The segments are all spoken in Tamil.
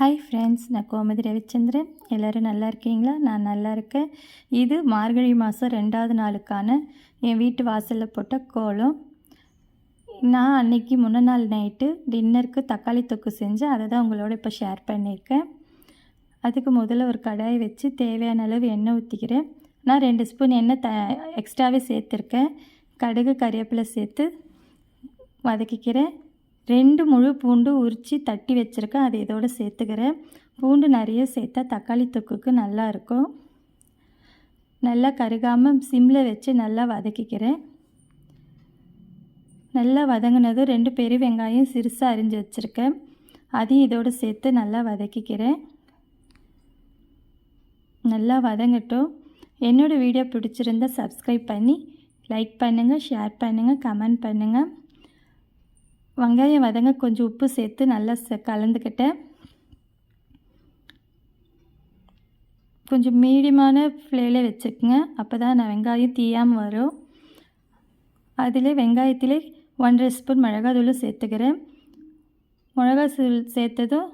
ஹாய் ஃப்ரெண்ட்ஸ் நான் கோமதி ரவிச்சந்திரன். எல்லோரும் நல்லா இருக்கீங்களா? நான் நல்லா இருக்கேன். இது மார்கழி மாதம் ரெண்டாவது நாளுக்கான என் வீட்டு வாசலில் போட்ட கோலம். நான் அன்னைக்கு முன்ன நாள் நைட்டு டின்னருக்கு தக்காளி தொக்கு செஞ்சேன். அதை தான் உங்களோட இப்போ ஷேர் பண்ணியிருக்கேன். அதுக்கு முதல்ல ஒரு கடாயை வச்சு தேவையான அளவு எண்ணெய் ஊற்றிக்கிறேன் நான் ரெண்டு ஸ்பூன் எண்ணெய் த எக்ஸ்ட்ராவே சேர்த்துருக்கேன். கடுகு கறிவேப்பிலை சேர்த்து வதக்கிக்கிறேன். ரெண்டு முழு பூண்டு உரித்து தட்டி வச்சுருக்கேன். அதை இதோடு சேர்த்துக்கிறேன். பூண்டு நிறைய சேர்த்தா தக்காளி தொக்குக்கு நல்லா இருக்கும். நல்லா கருகாமல் சிம்மில் வச்சு நல்லா வதக்கிக்கிறேன். நல்லா வதங்கினதும் ரெண்டு பெரிய வெங்காயம் சிறுசாக அரிஞ்சு வச்சுருக்கேன். அதையும் இதோடு சேர்த்து நல்லா வதக்கிக்கிறேன். நல்லா வதங்கட்டும். என்னோடய வீடியோ பிடிச்சிருந்தா சப்ஸ்கிரைப் பண்ணி லைக் பண்ணுங்கள் ஷேர் பண்ணுங்கள் கமெண்ட் பண்ணுங்கள் வெங்காயம் வதங்க கொஞ்சம் உப்பு சேர்த்து நல்லா கலந்துக்கிட்டேன். கொஞ்சம் மீடியமான ஃப்ளேவில் வச்சுக்கோங்க. அப்போ தான் நான் வெங்காயம் தீயாமல் வரும். அதில் வெங்காயத்திலே ஒன்றரை ஸ்பூன் மிளகாத்தூளும் சேர்த்துக்கிறேன். மிளகாத்தூள் சேர்த்ததும்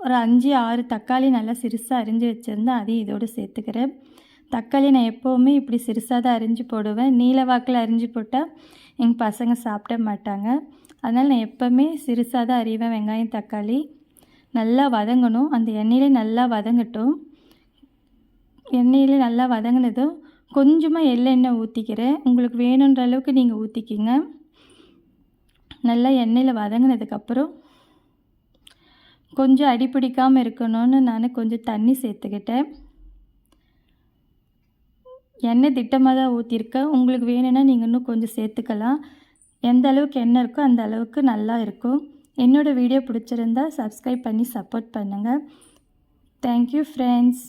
ஒரு அஞ்சு ஆறு தக்காளி நல்லா சிறுசாக அரிஞ்சு வச்சுருந்தேன் அதையும் இதோடு சேர்த்துக்கிறேன். தக்காளி நான் எப்போவுமே இப்படி சிறுசாக தான் அரிஞ்சு போடுவேன். நீல வாக்கில் அரிஞ்சு போட்டால் எங்கள் பசங்க சாப்பிட மாட்டாங்க. அதனால் நான் எப்போவுமே சிறுசாக தான் அறிவேன் வெங்காயம் தக்காளி. நல்லா வதங்கணும். அந்த எண்ணெயிலே நல்லா வதங்கட்டும். எண்ணெயில் நல்லா வதங்கினதும் கொஞ்சமாக எள்ளெண்ணெய் ஊற்றிக்கிறேன் உங்களுக்கு வேணுன்ற அளவுக்கு நீங்கள் ஊற்றிக்கிங்க நல்லா எண்ணெயில் வதங்கினதுக்கப்புறம் கொஞ்சம் அடிப்பிடிக்காமல் இருக்கணும்னு நான் கொஞ்சம் தண்ணி சேர்த்துக்கிட்டேன். எண்ணெய் திட்டமாக தான் ஊற்றிருக்க உங்களுக்கு வேணும்னா நீங்கள் இன்னும் கொஞ்சம் சேர்த்துக்கலாம். எந்த அளவுக்கு எண்ணெய் இருக்கோ அந்த அளவுக்கு நல்லா இருக்கும். என்னோடய வீடியோ பிடிச்சிருந்தா சப்ஸ்கிரைப் பண்ணி சப்போர்ட் பண்ணுங்கள் தேங்க்யூ ஃப்ரெண்ட்ஸ்